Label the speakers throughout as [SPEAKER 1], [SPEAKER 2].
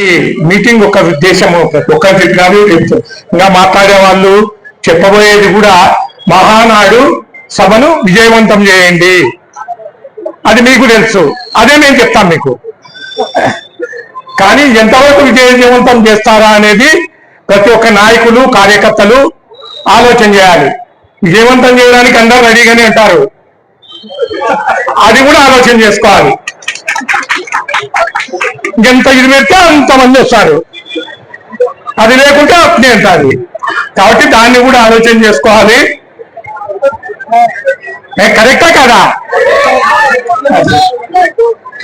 [SPEAKER 1] ఈ మీటింగ్ ఒక ఉద్దేశం ఒకటి కాదు ఇంకా మాట్లాడే వాళ్ళు చెప్పబోయేది కూడా మహానాడు సభను విజయవంతం చేయండి. అది మీకు తెలుసు. అదే నేను చెప్తాను మీకు. కానీ ఎంతవరకు విజయవంతం చేస్తారా అనేది ప్రతి ఒక్క నాయకులు కార్యకర్తలు ఆలోచన చేయాలి. విజయవంతం చేయడానికి అందరూ రెడీగానే ఉంటారు. అది కూడా ఆలోచన చేసుకోవాలి. ఎంత ఇది పెడితే అంతమంది వస్తారు. అది లేకుంటే అట్నే ఉంటుంది కాబట్టి దాన్ని కూడా ఆలోచన చేసుకోవాలి. కరెక్టా కదా?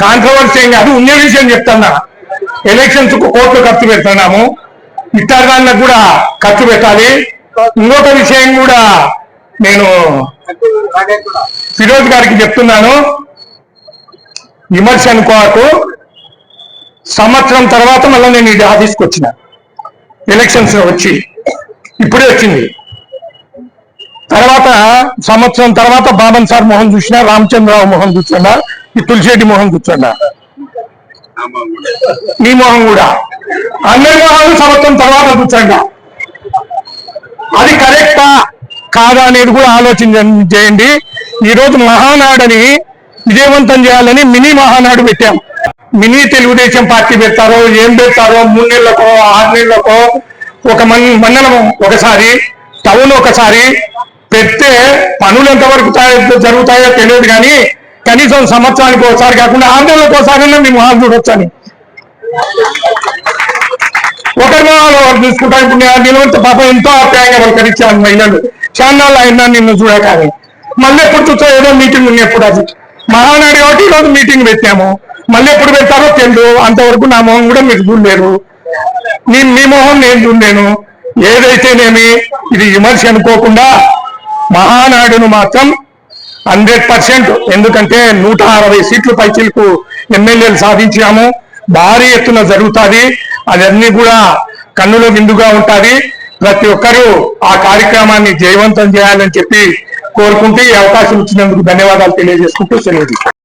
[SPEAKER 1] కాంట్రవర్సీ ఏం కాదు ఉండే విషయం చెప్తున్నా. ఎలక్షన్స్కు కోట్లు ఖర్చు పెడుతున్నాము. ఇతర కూడా ఖర్చు పెట్టాలి. ఇంకొక విషయం కూడా నేను ఫిరోజ్ గారికి చెప్తున్నాను. విమర్శ అనుకోకు. సంవత్సరం తర్వాత మళ్ళీ నేను ఈ ఆఫీస్కి వచ్చిన ఎలక్షన్స్ వచ్చి ఇప్పుడే వచ్చింది. తర్వాత సంవత్సరం తర్వాత బాబన్ సార్ మోహన్ చూసిన రామచంద్రరావు మోహన్ కూర్చున్నా ఈ తులసిరెడ్డి మోహన్ కూర్చున్నా నీ మోహన్ కూడా. అందరి మోహన్ సంవత్సరం తర్వాత కూర్చోండి అది కరెక్టా కాదా అనేది కూడా ఆలోచన చేయండి. ఈ రోజు మహానాడని విజయవంతం చేయాలని మినీ మహానాడు పెట్టాం. మినీ తెలుగుదేశం పార్టీ పెడతారో ఏం పెడతారో మూడు నెలలకో ఆరు నెలలకో ఒక మండలం ఒకసారి టౌన్ ఒకసారి పెడితే పనులు ఎంతవరకు జరుగుతాయో తెలియదు కానీ కనీసం సంవత్సరానికి ఒకసారి కాకుండా ఆరు నెలలకు ఒకసారి మీ చూడొచ్చని. ఒకరి ఒకరు చూసుకుంటా ఇప్పుడు నిలవంత పాప ఎంతో ఆప్యాయంగా పలకరించాను మహిళలు. చాన్నాళ్ళు అయినా నిన్ను చూడకాని మళ్ళీ ఎప్పుడు చూస్తా ఏదో మీటింగ్ ఉంది ఎప్పుడు అది. మహానాడు కాబట్టి ఈరోజు మీటింగ్ పెట్టాము. మళ్ళీ ఎప్పుడు పెడతారో తెలియదు అంతవరకు నా మొహం కూడా మీరు చూడలేరు. నీ మీ మొహం నేను చూడలేను. ఏదైతేనేమి ఇది విమర్శ అనుకోకుండా మహానాడును మాత్రం హండ్రెడ్ పర్సెంట్. ఎందుకంటే నూట అరవై సీట్లు పైచీలకు ఎమ్మెల్యేలు సాధించాము. భారీ ఎత్తున జరుగుతుంది. అదన్నీ కూడా కన్నుల విందుగా ఉంటుంది. ప్రతి ఒక్కరూ ఆ కార్యక్రమాన్ని జయవంతం చేయాలని చెప్పి కోరుకుంటూ ఈ అవకాశం ఇచ్చినందుకు ధన్యవాదాలు తెలియజేసుకుంటూ సెలవు